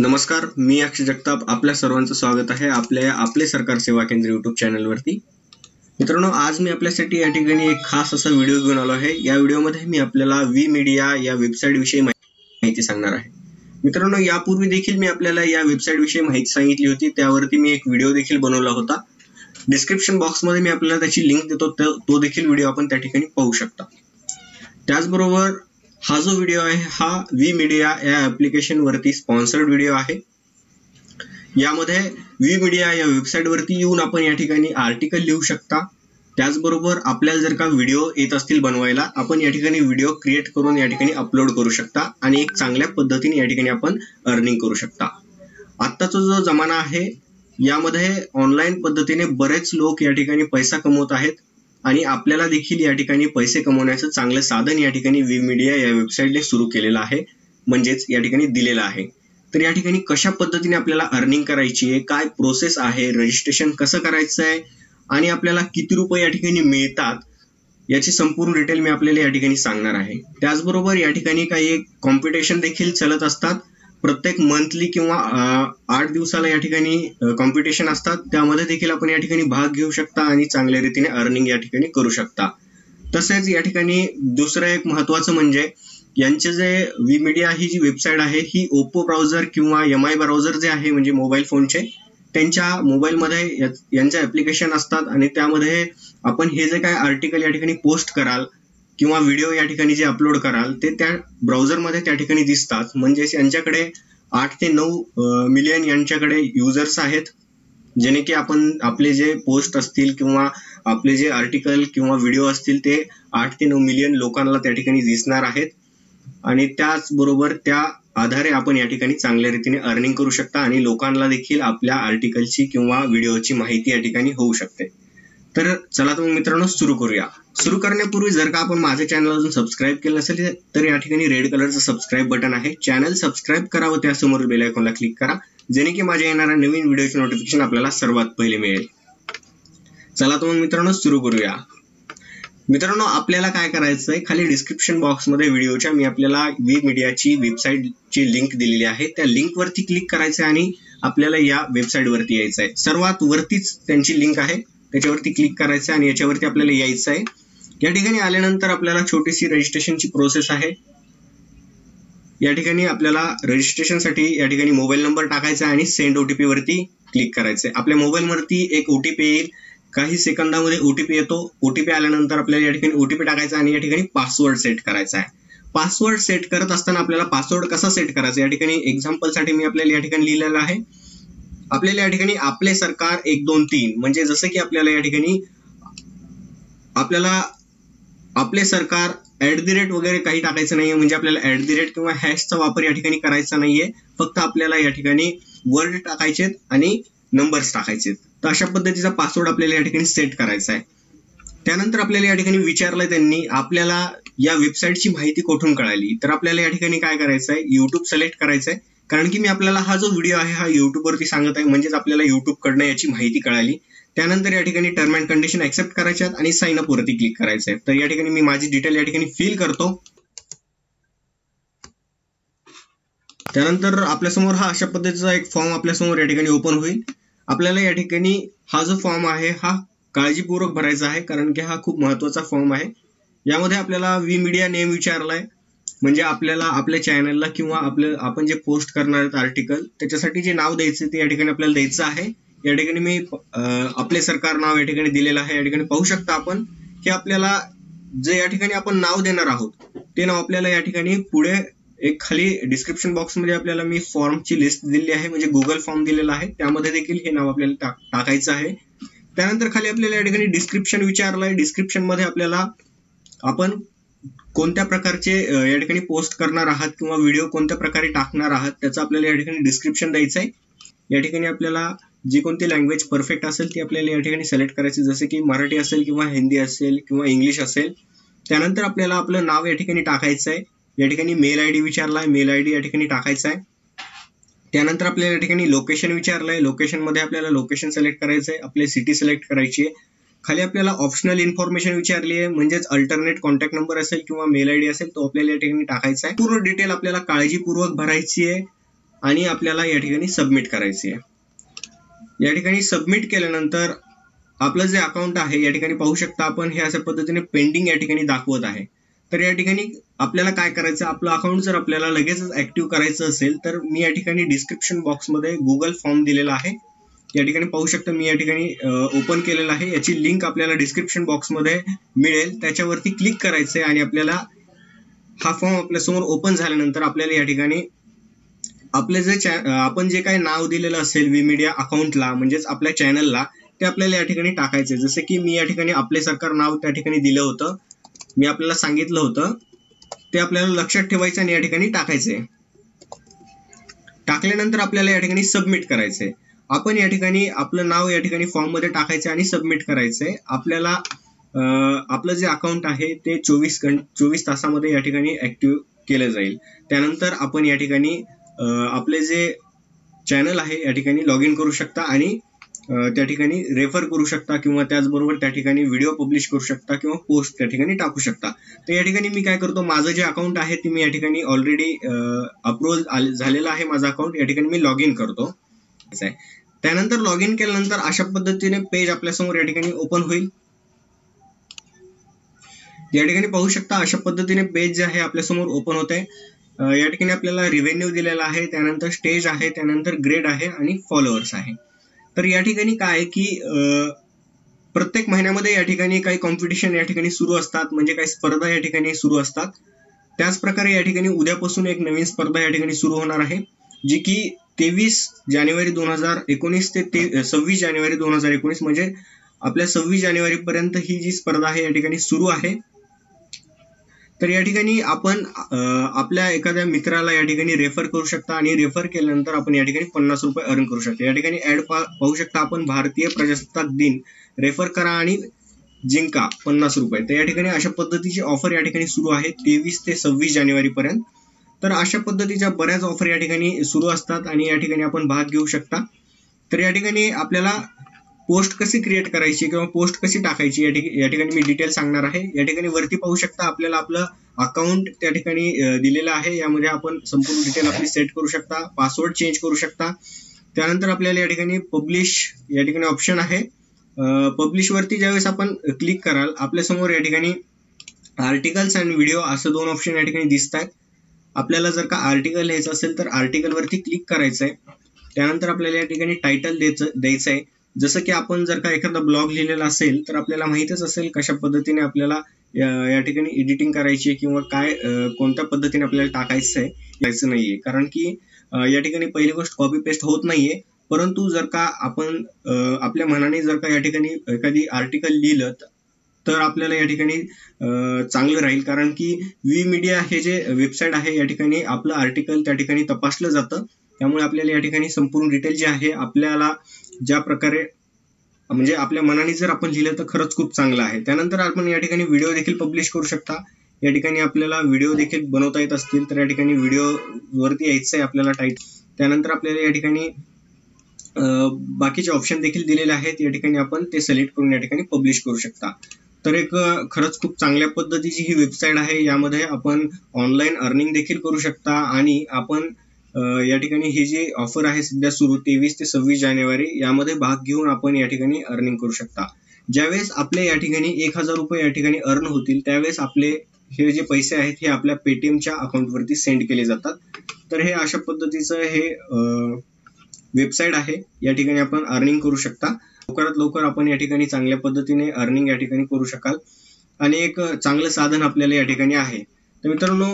नमस्कार मी अक्षय जगताप. आपल्या सर्वांचं स्वागत आहे आपल्या आपले सरकार सेवा केंद्र युट्यूब चॅनलवरती मित्रांनो आज मी आपल्यासाठी या ठिकाणी एक खास असा व्हिडिओ घेऊन आलो आहे. या व्हिडिओमध्ये मी आपल्याला वी मीडिया या वेबसाईट विषयी माहिती सांगणार आहे. मित्रांनो यापूर्वी देखील मी आपल्याला या वेबसाईट विषयी माहिती सांगितली होती. त्यावरती मी एक व्हिडिओ देखील बनवला होता. डिस्क्रिप्शन बॉक्समध्ये मी आपल्याला त्याची लिंक देतो. तो देखील व्हिडिओ आपण त्या ठिकाणी पाहू शकता. त्याचबरोबर हा जो व्हिडिओ आहे हा वी मीडिया या ऍप्लिकेशन वरती स्पॉन्सर्ड व्हिडिओ आहे. यामध्ये वी मीडिया या वेबसाईट वरती येऊन आपण या ठिकाणी आर्टिकल लिहू शकता. त्याचबरोबर आपल्याला जर का व्हिडिओ येत असतील बनवायला आपण या ठिकाणी व्हिडिओ क्रिएट करून या ठिकाणी अपलोड करू शकता आणि एक चांगल्या पद्धतीने या ठिकाणी आपण अर्निंग करू शकता. आत्ताचा जो जमाना आहे यामध्ये ऑनलाईन पद्धतीने बरेच लोक या ठिकाणी पैसा कमवत आहेत. आणि आपल्याला देखील या ठिकाणी पैसे कमवण्याचं चांगलं साधन या ठिकाणी वी मीडिया या वेबसाईटने सुरू केलेलं आहे. म्हणजेच या ठिकाणी दिलेलं आहे. तर या ठिकाणी कशा पद्धतीने आपल्याला अर्निंग करायची आहे? काय प्रोसेस आहे? रजिस्ट्रेशन कसं करायचं आहे? आणि आपल्याला किती रुपये या ठिकाणी मिळतात? याची संपूर्ण डिटेल मी आपल्याला या ठिकाणी सांगणार आहे. त्याचबरोबर या ठिकाणी काही कॉम्पिटिशन देखील चालत असतात. प्रत्येक मंथली किंवा आठ दिवसाला या ठिकाणी कॉम्पिटिशन असतात. त्यामध्ये देखील आपण या ठिकाणी भाग घेऊ शकता आणि चांगल्या रीतीने अर्निंग या ठिकाणी करू शकता. तसेच या ठिकाणी दुसरं एक महत्वाचं म्हणजे यांचे जे वी मीडिया ही जी वेबसाईट आहे ही ओप्पो ब्राउझर किंवा एम आय ब्राउझर जे आहे म्हणजे मोबाईल फोनचे त्यांच्या मोबाईलमध्ये यांच्या ऍप्लिकेशन असतात. आणि त्यामध्ये आपण हे जे काय आर्टिकल या ठिकाणी पोस्ट कराल किंवा व्हिडिओ या ठिकाणी जे अपलोड कराल ते त्या ब्राउझरमध्ये त्या ठिकाणी दिसतात. म्हणजेच यांच्याकडे आठ ते नऊ मिलियन यांच्याकडे युजर्स आहेत जेणे की आपण आपले जे पोस्ट असतील किंवा आपले जे आर्टिकल किंवा व्हिडिओ असतील ते आठ ते नऊ मिलियन लोकांना त्या ठिकाणी दिसणार आहेत. आणि त्याचबरोबर त्या आधारे आपण या ठिकाणी चांगल्या रीतीने अर्निंग करू शकता आणि लोकांना देखील आपल्या आर्टिकलची किंवा व्हिडिओची माहिती या ठिकाणी होऊ शकते. तर चला तर मग मित्रांनो सुरू करूया. सुरू करण्यापूर्वी जर का आपण माझ्या चॅनल अजून सबस्क्राईब केलं असेल तर या ठिकाणी रेड कलरचं सबस्क्राईब बटन आहे. चॅनल सबस्क्राईब करा व त्यासमोर बेल आयकॉनला क्लिक करा. जेणे की माझ्या येणाऱ्या नवीन व्हिडिओचे नोटिफिकेशन आपल्याला सर्वात पहिले मिळेल. चला तर मग मित्रांनो सुरू करूया. मित्रांनो आपल्याला काय करायचं आहे खाली डिस्क्रिप्शन बॉक्समध्ये व्हिडिओच्या मी आपल्याला वी मीडियाची वेबसाईटची लिंक दिलेली आहे. त्या लिंकवरती क्लिक करायचं आणि आपल्याला या वेबसाईटवरती यायचं आहे सर्वात वरतीच त्यांची लिंक आहे. त्याच्यावरती क्लिक करायचं आणि याच्यावरती आपल्याला यायचं आहे. या ठिकाणी आल्यानंतर आपल्याला छोटीशी रजिस्ट्रेशनची प्रोसेस आहे. या ठिकाणी आपल्याला रजिस्ट्रेशनसाठी या ठिकाणी मोबाईल नंबर टाकायचा आणि सेंड ओटीपी वरती क्लिक करायचंय आपल्या मोबाईलवरती एक ओटीपी येईल. काही सेकंदामध्ये ओटीपी येतो. ओटीपी आल्यानंतर आपल्याला या ठिकाणी ओटीपी टाकायचा आणि या ठिकाणी पासवर्ड सेट करायचा आहे. पासवर्ड सेट करत असताना आपल्याला पासवर्ड कसा सेट करायचा या ठिकाणी एक्झाम्पलसाठी मी आपल्याला या ठिकाणी लिहिलेला आहे. आपल्याला या ठिकाणी आपले सरकार एक दोन तीन म्हणजे जसं की आपल्याला या ठिकाणी आपल्याला आपले सरकार ऍट दी रेट वगैरे काही टाकायचं नाहीये म्हणजे आपल्याला ऍट दी रेट किंवा हॅशचा वापर या ठिकाणी करायचा नाहीये फक्त आपल्याला या ठिकाणी वर्ड टाकायचेत आणि नंबर्स टाकायचे तर अशा पद्धतीचा पासवर्ड आपल्याला या ठिकाणी सेट करायचा आहे. त्यानंतर आपल्याला या ठिकाणी विचारलंय त्यांनी आपल्याला या वेबसाईटची माहिती कुठून कळाली? तर आपल्याला या ठिकाणी काय करायचं आहे युट्यूब सिलेक्ट करायचं आहे कारण की मी आपल्याला हा जो व्हिडिओ आहे हा युट्यूबवरती सांगत आहे म्हणजेच आपल्याला युट्यूब कडनं याची माहिती कळाली. त्यानंतर या ठिकाणी टर्म अँड कंडिशन ऍक्सेप्ट करायच्यात आणि साइन अप वरती क्लिक करायचं आहे तर या ठिकाणी मी माझी डिटेल या ठिकाणी फिल करतो. त्यानंतर आपल्यासमोर हा अशा पद्धतीचा एक फॉर्म आपल्यासमोर या ठिकाणी ओपन होईल. आपल्याला या ठिकाणी हा जो फॉर्म आहे हा काळजीपूर्वक भरायचा आहे कारण की हा खूप महत्त्वाचा फॉर्म आहे. यामध्ये आपल्याला वी मीडिया नेम विचारलाय. म्हणजे आपल्याला आपल्या चॅनलला किंवा आपलं आपण जे पोस्ट करणार आहेत आर्टिकल त्याच्यासाठी जे नाव द्यायचं ते या ठिकाणी आपल्याला द्यायचं आहे. या ठिकाणी मी आपले सरकार नाव या ठिकाणी दिलेलं आहे. या ठिकाणी पाहू शकता आपण की आपल्याला जे या ठिकाणी आपण नाव देणार आहोत ते नाव आपल्याला या ठिकाणी पुढे एक खाली डिस्क्रिप्शन बॉक्समध्ये आपल्याला मी फॉर्मची लिस्ट दिली आहे. म्हणजे गुगल फॉर्म दिलेला आहे. त्यामध्ये देखील हे नाव आपल्याला टाकायचं आहे. त्यानंतर खाली आपल्याला या ठिकाणी डिस्क्रिप्शन विचारलंय डिस्क्रिप्शनमध्ये आपल्याला आपण कोणत्या प्रकारचे या ठिकाणी पोस्ट करणार आहात किंवा व्हिडिओ कोणत्या प्रकारे टाकणार आहात त्याचं आपल्याला या ठिकाणी डिस्क्रिप्शन द्यायचं आहे या ठिकाणी आपल्याला जी कोणती लँग्वेज परफेक्ट असेल ती आपल्याला या ठिकाणी सिलेक्ट करायची जसे की मराठी असेल किंवा हिंदी असेल किंवा इंग्लिश असेल. त्यानंतर आपल्याला आपलं नाव या ठिकाणी टाकायचं आहे या ठिकाणी मेल आय डी विचारला आहे मेल आय डी या ठिकाणी टाकायचा आहे त्यानंतर आपल्याला या ठिकाणी लोकेशन विचारलंय आहे लोकेशनमध्ये आपल्याला लोकेशन सिलेक्ट करायचं आहे आपली सिटी सिलेक्ट करायची आहे. खाली आपल्याला ऑप्शनल इन्फॉर्मेशन विचारली आहे. म्हणजेच अल्टरनेट कॉन्टॅक्ट नंबर असेल किंवा मेल आयडी असेल तो आपल्याला या ठिकाणी टाकायचा आहे. पूर्ण डिटेल आपल्याला काळजीपूर्वक भरायची आहे आणि आपल्याला या ठिकाणी सबमिट करायची आहे. या ठिकाणी सबमिट केल्यानंतर आपलं जे अकाउंट आहे या ठिकाणी पाहू शकता आपण हे अशा पद्धतीने पेंडिंग या ठिकाणी दाखवत आहे. तर या ठिकाणी आपल्याला काय करायचं आपलं अकाउंट जर आपल्याला लगेचच ऍक्टिव्ह करायचं असेल तर मी या ठिकाणी डिस्क्रिप्शन बॉक्समध्ये गुगल फॉर्म दिलेला आहे. या ठिकाणी पाहू शकता मी या ठिकाणी ओपन केलेलं आहे. याची लिंक आपल्याला डिस्क्रिप्शन बॉक्समध्ये मिळेल. त्याच्यावरती क्लिक करायचं आहे आणि आपल्याला हा फॉर्म आपल्यासमोर ओपन झाल्यानंतर आपल्याला या ठिकाणी आपले जे आपण जे काही नाव दिलेलं असेल वी मीडिया अकाउंटला म्हणजेच आपल्या चॅनलला ते आपल्याला या ठिकाणी टाकायचे जसे की मी या ठिकाणी आपले सरकार नाव त्या ठिकाणी दिलं होतं. मी आपल्याला सांगितलं होतं. ते आपल्याला लक्षात ठेवायचं आणि या ठिकाणी टाकायचे टाकल्यानंतर आपल्याला या ठिकाणी सबमिट करायचे आपण या ठिकाणी आपलं नाव या ठिकाणी फॉर्ममध्ये टाकायचं आणि सबमिट करायचंय. आपल्याला आपलं जे अकाउंट आहे ते चोवीस चोवीस तासामध्ये या ठिकाणी ऍक्टिव्ह केलं जाईल. त्यानंतर आपण या ठिकाणी आपले जे चॅनल आहे या ठिकाणी लॉग इन करू शकता आणि त्या ठिकाणी रेफर करू शकता किंवा त्याचबरोबर त्या ठिकाणी व्हिडिओ पब्लिश करू शकता किंवा पोस्ट त्या ठिकाणी टाकू शकता. तर या ठिकाणी मी काय करतो माझं जे अकाउंट आहे ते मी या ठिकाणी ऑलरेडी अप्रूव्ह झालेलं आहे माझं अकाउंट या ठिकाणी मी लॉग इन करतो त्यानंतर लॉग इन केल्यानंतर अशा पद्धतीने पेज आपल्यासमोर या ठिकाणी ओपन होईल. या ठिकाणी पाहू शकता अशा पद्धतीने पेज जे आहे आपल्यासमोर ओपन होत आहे. या ठिकाणी आपल्याला रिव्हेन्यू दिलेला आहे त्यानंतर स्टेज आहे त्यानंतर ग्रेड आहे आणि फॉलोअर्स आहे. तर या ठिकाणी काय की प्रत्येक महिन्यामध्ये या ठिकाणी काही कॉम्पिटिशन या ठिकाणी सुरू असतात म्हणजे काही स्पर्धा या ठिकाणी सुरू असतात. त्याच प्रकारे या ठिकाणी उद्यापासून एक नवीन स्पर्धा या ठिकाणी सुरू होणार आहे जी की तेवीस जानेवारी दोन हजार एकोणीस ते सव्वीस जानेवारी दोन हजार एकोणीस म्हणजे आपल्या सव्वीस जानेवारी पर्यंत ही जी स्पर्धा आहे या ठिकाणी सुरू आहे. तर या ठिकाणी आपण आपल्या एखाद्या मित्राला या ठिकाणी रेफर करू शकता आणि रेफर केल्यानंतर आपण या ठिकाणी पन्नास रुपये अर्न करू शकता. या ठिकाणी ऍड पाहू शकता आपण भारतीय प्रजासत्ताक दिन. रेफर करा आणि जिंका पन्नास रुपये. तर या ठिकाणी अशा पद्धतीची ऑफर या ठिकाणी सुरू आहे. तेवीस ते सव्वीस जानेवारी पर्यंत. तर अशा पद्धतीच्या बऱ्याच ऑफर या ठिकाणी सुरू असतात आणि या ठिकाणी आपण भाग घेऊ शकता. तर या ठिकाणी आपल्याला पोस्ट कशी क्रिएट करायची किंवा पोस्ट कशी टाकायची या ठिकाणी मी डिटेल सांगणार आहे. या ठिकाणी वरती पाहू शकता आपल्याला आपलं अकाउंट त्या ठिकाणी दिलेलं आहे. यामध्ये आपण संपूर्ण डिटेल आपली सेट करू शकता पासवर्ड चेंज करू शकता. त्यानंतर आपल्याला या ठिकाणी पब्लिश या ठिकाणी ऑप्शन आहे. पब्लिश वरती ज्यावेळेस आपण क्लिक कराल आपल्यासमोर या ठिकाणी आर्टिकल्स आणि व्हिडिओ असं दोन ऑप्शन या ठिकाणी दिसत आहेत आपल्याला जर का आर्टिकल लिहायचं असेल तर आर्टिकल वरती क्लिक करायचं आहे त्यानंतर आपल्याला या ठिकाणी टायटल द्यायचं द्यायचं आहे जसं की आपण जर का एखादा ब्लॉग लिहिलेला असेल तर आपल्याला माहितच असेल कशा पद्धतीने आपल्याला या ठिकाणी एडिटिंग करायची किंवा काय कोणत्या पद्धतीने आपल्याला टाकायचं आहे यायचं नाहीये. कारण की या ठिकाणी पहिली गोष्ट कॉपी पेस्ट होत नाहीये. परंतु जर का आपण आपल्या मनाने जर का या ठिकाणी एखादी आर्टिकल लिहिलं तर आपल्याला या ठिकाणी चांगलं राहील. कारण की वी मीडिया हे जे वेबसाईट आहे या ठिकाणी आपलं आर्टिकल त्या ठिकाणी तपासलं जातं. त्यामुळे आपल्याला या ठिकाणी संपूर्ण डिटेल जे आहे आपल्याला ज्या प्रकारे म्हणजे आपल्या मनाने जर आपण लिहिलं तर खरंच खूप चांगलं आहे. त्यानंतर आपण या ठिकाणी व्हिडिओ देखील पब्लिश करू शकता. या ठिकाणी आपल्याला व्हिडिओ देखील बनवता येत असतील तर या ठिकाणी व्हिडिओ वरती यायचं आहे आपल्याला टाईट त्यानंतर आपल्याला या ठिकाणी बाकीचे ऑप्शन देखील दिलेले आहेत. या ठिकाणी आपण ते सिलेक्ट करून या ठिकाणी पब्लिश करू शकता. तर एक खरंच खूप चांगल्या पद्धतीची ही वेबसाईट आहे. यामध्ये आपण ऑनलाईन अर्निंग देखील करू शकता आणि आपण या ठिकाणी ही जी ऑफर आहे सध्या सुरू तेवीस ते सव्वीस जानेवारी यामध्ये भाग घेऊन आपण या ठिकाणी अर्निंग करू शकता. ज्यावेळेस आपले या ठिकाणी एक हजार रुपये या ठिकाणी अर्न होतील त्यावेळेस आपले हे जे पैसे आहेत हे आपल्या पेटीएमच्या अकाउंटवरती सेंड केले जातात. तर हे अशा पद्धतीचं हे वेबसाईट आहे. या ठिकाणी आपण अर्निंग करू शकता. लवकरात लवकर आपण या ठिकाणी चांगल्या पद्धतीने अर्निंग या ठिकाणी करू शकाल. आणि एक चांगलं साधन आपल्याला या ठिकाणी आहे. तर मित्रांनो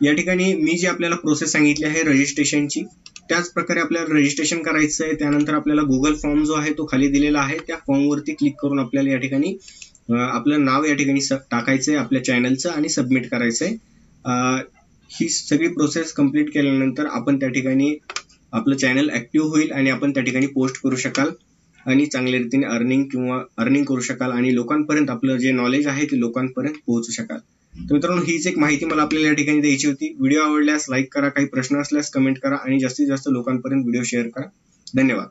या ठिकाणी मी जी आपल्याला प्रोसेस सांगितली आहे रजिस्ट्रेशनची त्याच प्रकारे आपल्याला रजिस्ट्रेशन करायचं आहे. त्यानंतर आपल्याला गुगल फॉर्म जो आहे तो खाली दिलेला आहे. त्या फॉर्मवरती क्लिक करून आपल्याला या ठिकाणी आपलं नाव या ठिकाणी टाकायचं आहे आपल्या चॅनलचं आणि सबमिट करायचं आहे ही सगळी प्रोसेस कंप्लीट केल्यानंतर आपण त्या ठिकाणी आपलं चॅनल ऍक्टिव्ह होईल आणि आपण त्या ठिकाणी पोस्ट करू शकाल. आणि चांगल्या रीतीने अर्निंग किंवा अर्निंग करू शकाल आणि लोकांपर्यंत आपलं जे नॉलेज आहे ते लोकांपर्यंत पोहोचू शकाल. तर मित्रांनो हीच एक माहिती मला आपल्याला या ठिकाणी द्यायची होती. व्हिडिओ आवडल्यास लाईक करा काही प्रश्न असल्यास कमेंट करा आणि जास्तीत जास्त लोकांपर्यंत व्हिडिओ शेअर करा. धन्यवाद.